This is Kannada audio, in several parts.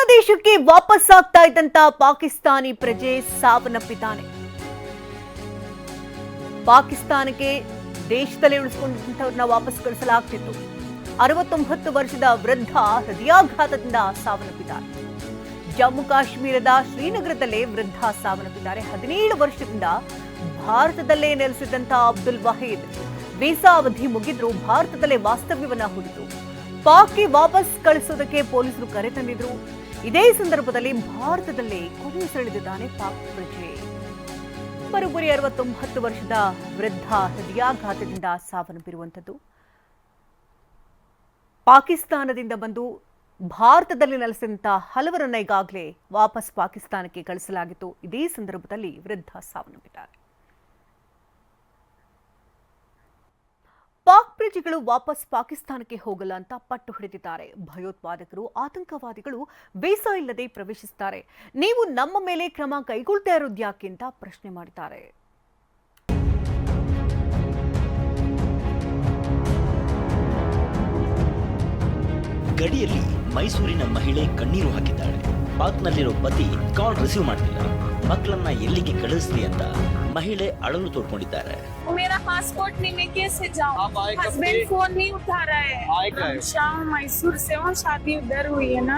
ಬಾಂಗ್ಲಾದೇಶಕ್ಕೆ ವಾಪಸ್ ಆಗ್ತಾ ಇದ್ದಂತ ಪಾಕಿಸ್ತಾನಿ ಪ್ರಜೆ ಸಾವನ್ನಪ್ಪಿದ್ದಾನೆ. ಪಾಕಿಸ್ತಾನಕ್ಕೆ ದೇಶದಲ್ಲಿ ಉಳಿಸಿಕೊಂಡಿದ್ದಂಥವ್ರನ್ನ ವಾಪಸ್ ಕಳಿಸಲಾಗ್ತಿತ್ತು. ಅರವತ್ತೊಂಬತ್ತು ವರ್ಷದ ವೃದ್ಧ ಹೃದಯಾಘಾತದಿಂದ ಸಾವನ್ನಪ್ಪಿದ್ದಾರೆ ಜಮ್ಮು ಕಾಶ್ಮೀರದ ಶ್ರೀನಗರದಲ್ಲೇ ವೃದ್ಧ ಸಾವನ್ನಪ್ಪಿದ್ದಾರೆ. ಹದಿನೇಳು ವರ್ಷದಿಂದ ಭಾರತದಲ್ಲೇ ನೆಲೆಸಿದ್ದಂಥ ಅಬ್ದುಲ್ ವಹೀದ್. ವೀಸಾ ಅವಧಿ ಮುಗಿದ್ರೂ ಭಾರತದಲ್ಲೇ ವಾಸ್ತವ್ಯವನ್ನ ಹೂಡಿತು ಪಾಕ್ಗೆ ವಾಪಸ್ ಕಳಿಸೋದಕ್ಕೆ ಪೊಲೀಸರು ಕರೆ ತಂದಿದ್ರು. ಇದೇ ಸಂದರ್ಭದಲ್ಲಿ ಭಾರತದಲ್ಲಿ ಕೊನೆ ಸೆಳೆದಿದ್ದಾನೆ ಪಾಕ್ ಪ್ರಜೆ. ಬರೋಬ್ಬರಿ ಅರವತ್ತೊಂಬತ್ತು ವರ್ಷದ ವೃದ್ಧ ಹೃದಯಾಘಾತದಿಂದ ಸಾವನ್ನಪ್ಪಿರುವಂಥದ್ದು. ಪಾಕಿಸ್ತಾನದಿಂದ ಬಂದು ಭಾರತದಲ್ಲಿ ನೆಲೆಸಿದಂಥ ಹಲವರನ್ನ ಈಗಾಗಲೇ ವಾಪಸ್ ಪಾಕಿಸ್ತಾನಕ್ಕೆ ಕಳಿಸಲಾಗಿತ್ತು. ಇದೇ ಸಂದರ್ಭದಲ್ಲಿ ವೃದ್ಧ ಸಾವನ್ನಪ್ಪಿದ್ದಾರೆ. ಪಾಕ್ ಪ್ರಜೆಗಳು ವಾಪಸ್ ಪಾಕಿಸ್ತಾನಕ್ಕೆ ಹೋಗಲ್ಲ ಅಂತ ಪಟ್ಟು ಹಿಡಿದಿದ್ದಾರೆ. ಭಯೋತ್ಪಾದಕರು, ಆತಂಕವಾದಿಗಳು ವೀಸಾ ಇಲ್ಲದೆ ಪ್ರವೇಶಿಸುತ್ತಾರೆ ನೀವು ನಮ್ಮ ಮೇಲೆ ಕ್ರಮ ಕೈಗೊಳ್ತಾ ಇರೋದ್ಯಾಕೆ ಅಂತ ಪ್ರಶ್ನೆ ಮಾಡಿದ್ದಾರೆ ಗಡಿಯಲ್ಲಿ ಮೈಸೂರಿನ ಮಹಿಳೆ ಕಣ್ಣೀರು ಹಾಕಿದ್ದಾಳೆ. ಪಾಕ್ನಲ್ಲಿರೋ ಪತಿ ಕಾಲ್ ರಿಸೀವ್ ಮಾಡ್ತಿಲ್ಲ. ಮಕ್ಕಳನ್ನ ಎಲ್ಲಿಗೆ ಕಳಿಸ್ಲಿ ಅಂತ ಮಹಿಳೆ ಅಳಲು ತೋಡ್ಕೊಂಡಿದ್ದಾರೆ मेरा पासपोर्ट नहीं मैं कैसे जाऊँ आप आए कब हस्बैंड से? फोन नहीं उठा रहा है आए क्या है? हम शाम मैसूर से वहाँ शादी उधर हुई है ना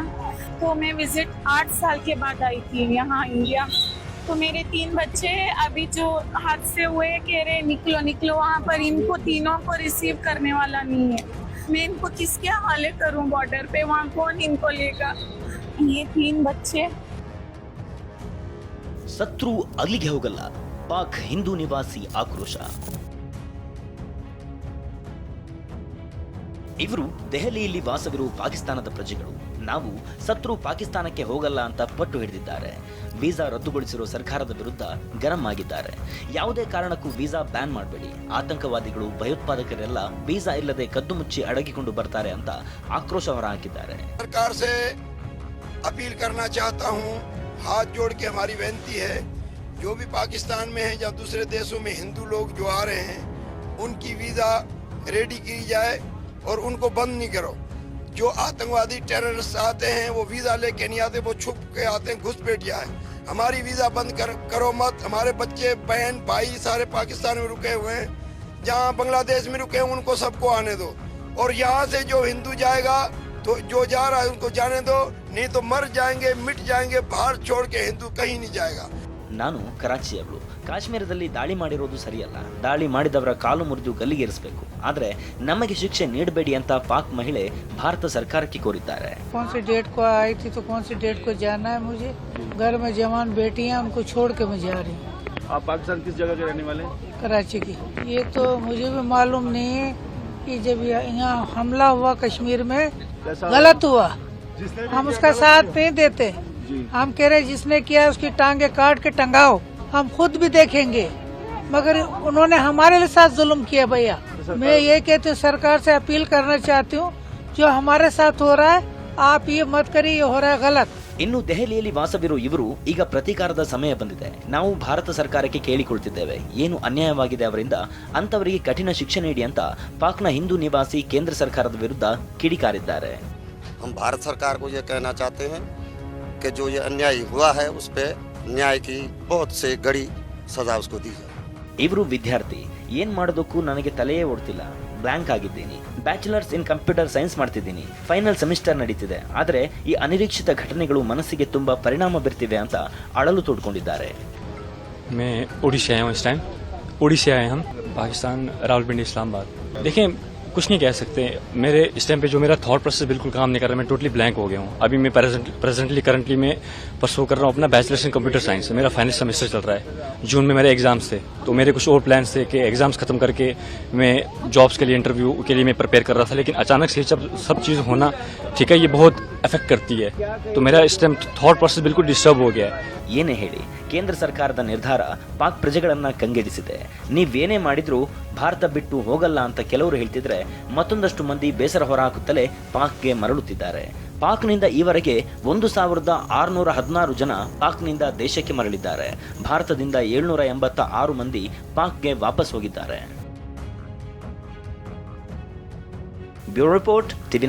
तो मैं विजिट आठ साल के बाद आई थी यहाँ इंडिया तो मेरे तीन बच्चे हैं अभी जो हादसे हुए कह रहे हैं, निकलो निकलो वहाँ पर इनको तीनों को रिसीव करने वाला नहीं है मैं इनको किसके हवाले करूँ बॉर्डर पे वहाँ कौन इनको लेगा ये तीन बच्चे ಸತ್ರು ಅಲ್ಲಿಗೆ ಹೋಗಲ್ಲ. ಪಾಕ್ ಹಿಂದೂ ನಿವಾಸಿ ಆಕ್ರೋಶ. ಇವರು ದೆಹಲಿಯಲ್ಲಿ ವಾಸವಿರುವ ಪಾಕಿಸ್ತಾನದ ಪ್ರಜೆಗಳು. ನಾವು ಸತ್ರು ಪಾಕಿಸ್ತಾನಕ್ಕೆ ಹೋಗಲ್ಲ ಅಂತ ಪಟ್ಟು ಹಿಡಿದಿದ್ದಾರೆ. ವೀಸಾ ರದ್ದುಗೊಳಿಸಿರುವ ಸರ್ಕಾರದ ವಿರುದ್ಧ ಗರಂ ಆಗಿದ್ದಾರೆ. ಯಾವುದೇ ಕಾರಣಕ್ಕೂ ವೀಸಾ ಬ್ಯಾನ್ ಮಾಡಬೇಡಿ. ಆತಂಕವಾದಿಗಳು, ಭಯೋತ್ಪಾದಕರೆಲ್ಲ ವೀಸಾ ಇಲ್ಲದೆ ಕದ್ದು ಮುಚ್ಚಿ ಅಡಗಿಕೊಂಡು ಬರ್ತಾರೆ ಅಂತ ಆಕ್ರೋಶ ಹೊರಹಾಕಿದ್ದಾರೆ. हाथ जोड़ के हमारी विनती है जो भी पाकिस्तान में है या दूसरे देशों में हिंदू लोग जो आ रहे हैं उनकी वीज़ा रेडी की जाए और उनको बंद नहीं करो। जो आतंकवादी टेररिस्ट आते हैं वो वीज़ा लेके नहीं आते वो छुप के आते हैं घुसपैठ जाए हमारी वीज़ा बंद कर, करो मत। हमारे बच्चे बहन भाई सारे पाकिस्तान में रुके हुए हैं। जहाँ बांग्लादेश में रुके हैं उनको सबको आने दो। और यहाँ से जो हिंदू जाएगा तो जो जा रहा है उनको जाने दो नहीं तो मर जाएंगे मिट जाएंगे बाहर छोड़ के हिंदू कहीं नहीं जाएगा ನಾನು ಕರಾಚಿಯವಳು ಕಾಶ್ಮೀರದಲ್ಲಿ ದಾಳಿ ಮಾಡಿರೋದು ಸರಿಯಲ್ಲ ದಾಳಿ ಮಾಡಿದವರ ಕಾಲು ಮುರಿದು ಗಲ್ಲಿಗೇರಿಸಬೇಕು ಆದರೆ ನಮಗೆ ಶಿಕ್ಷೆ ನೀಡಬೇಡಿ ಅಂತ ಪಾಕ್ ಮಹಿಳೆ ಭಾರತ ಸರ್ಕಾರಕ್ಕೆ ಕೋರಿದ್ದಾರೆ कौन सी डेट को आई थी तो कौन सी डेट को जाना है मुझे घर में जवान बेटी हैं उनको छोड़ के मैं जा रही हूँ आप पाकिस्तान किस जगह के रहने वाले हैं कराची की ये तो मुझे भी मालूम नहीं है कि जब यहाँ हमला हुआ कश्मीर में गलत हुआ। हम उसका साथ नहीं देते। हम कह रहे जिसने किया उसकी टांगे काट के टंगाओ। हम खुद भी देखेंगे। मगर उन्होंने हमारे साथ जुल्म किया भैया। मैं ये कहती हूँ सरकार से अपील करना चाहती हूँ जो हमारे साथ हो रहा है आप ये मत करिए ये हो रहा है गलत। ಇನ್ನು ದೆಹಲಿಯಲ್ಲಿ ವಾಸವಿರೋ ಇವರು ಈಗ ಪ್ರತೀಕಾರದ ಸಮಯ ಬಂದಿದೆ ನಾವು ಭಾರತ ಸರ್ಕಾರಕ್ಕೆ ಕೇಳಿಕೊಳ್ತಿದ್ದೇವೆ ಏನು ಅನ್ಯಾಯವಾಗಿದೆ ಅವರಿಂದ ಅಂತವರಿಗೆ ಕಠಿಣ ಶಿಕ್ಷೆ ನೀಡಿ ಅಂತ ಪಾಕ್ನ ಹಿಂದೂ ನಿವಾಸಿ ಕೇಂದ್ರ ಸರ್ಕಾರದ ವಿರುದ್ಧ ಕಿಡಿಕಾರಿದ್ದಾರೆ हम भारत सरकार को ये कहना चाहते हैं कि जो ये अन्याय हुआ है उस पर न्याय की बहुत से गड़ी सजा उसको दी जाए ಇವರು ವಿದ್ಯಾರ್ಥಿ ಏನ್ ಮಾಡೋದಕ್ಕೂ ನನಗೆ ತಲೆಯೇ ಓಡ್ತಿಲ್ಲ ಬ್ಲಾಂಕ್ ಆಗಿದ್ದೀನಿ ಬ್ಯಾಚುಲರ್ಸ್ ಇನ್ ಕಂಪ್ಯೂಟರ್ ಸೈನ್ಸ್ ಮಾಡ್ತಿದ್ದೀನಿ ಫೈನಲ್ ಸೆಮಿಸ್ಟರ್ ನಡೀತಿದೆ ಆದರೆ ಈ ಅನಿರೀಕ್ಷಿತ ಘಟನೆಗಳು ಮನಸ್ಸಿಗೆ ತುಂಬಾ ಪರಿಣಾಮ ಬೀರ್ತಿವೆ ಅಂತ ಅಳಲು ತೋಡ್ಕೊಂಡಿದ್ದಾರೆ मैं उड़ीसा आया हूँ इस टाइम उड़ीसा आए हम पाकिस्तान रावलपिंडी इस्लामाबाद देखिए कुछ नहीं कह सकते मेरे इस टाइम पे जो मेरा थॉट प्रोसेस बिल्कुल काम नहीं कर रहा मैं टोटली ब्लैंक हो गया हूँ अभी मैं प्रेजेंटली करंटली मैं परसू कर रहा हूँ अपना बैचलर्स इन कंप्यूटर साइंस मेरा फाइनल सेमेस्टर चल रहा है जून में मेरे एग्जाम्स थे तो मेरे कुछ और प्लान्स थे कि एग्जाम्स खत्म करके मैं जॉब्स के लिए इंटरव्यू के लिए मैं प्रिपेयर कर रहा था लेकिन अचानक से जब सब चीज़ होना ठीक है ये बहुत अफेक्ट करती है तो मेरा इस टाइम थॉट प्रोसेस बिल्कुल डिस्टर्ब हो गया है ಏನೇ ಹೇಳಿ ಕೇಂದ್ರ ಸರ್ಕಾರದ ನಿರ್ಧಾರ ಪಾಕ್ ಪ್ರಜೆಗಳನ್ನ ಕಂಗೆಡಿಸಿದೆ ನೀವೇನೇ ಮಾಡಿದ್ರೂ ಭಾರತ ಬಿಟ್ಟು ಹೋಗಲ್ಲ ಅಂತ ಕೆಲವರು ಹೇಳ್ತಿದ್ರೆ ಮತ್ತೊಂದಷ್ಟು ಮಂದಿ ಬೇಸರ ಹೊರಹಾಕುತ್ತಲೇ ಪಾಕ್ಗೆ ಮರಳುತ್ತಿದ್ದಾರೆ ಪಾಕ್ನಿಂದ ಈವರೆಗೆ ಒಂದು ಸಾವಿರದ ಆರುನೂರ ಹದಿನಾರು ಜನ ಪಾಕ್ನಿಂದ ದೇಶಕ್ಕೆ ಮರಳಿದ್ದಾರೆ. ಭಾರತದಿಂದ ಏಳ್ನೂರ ಎಂಬತ್ತ ಆರು ಮಂದಿ ಪಾಕ್ಗೆ ವಾಪಸ್ ಹೋಗಿದ್ದಾರೆ. Bureau report TV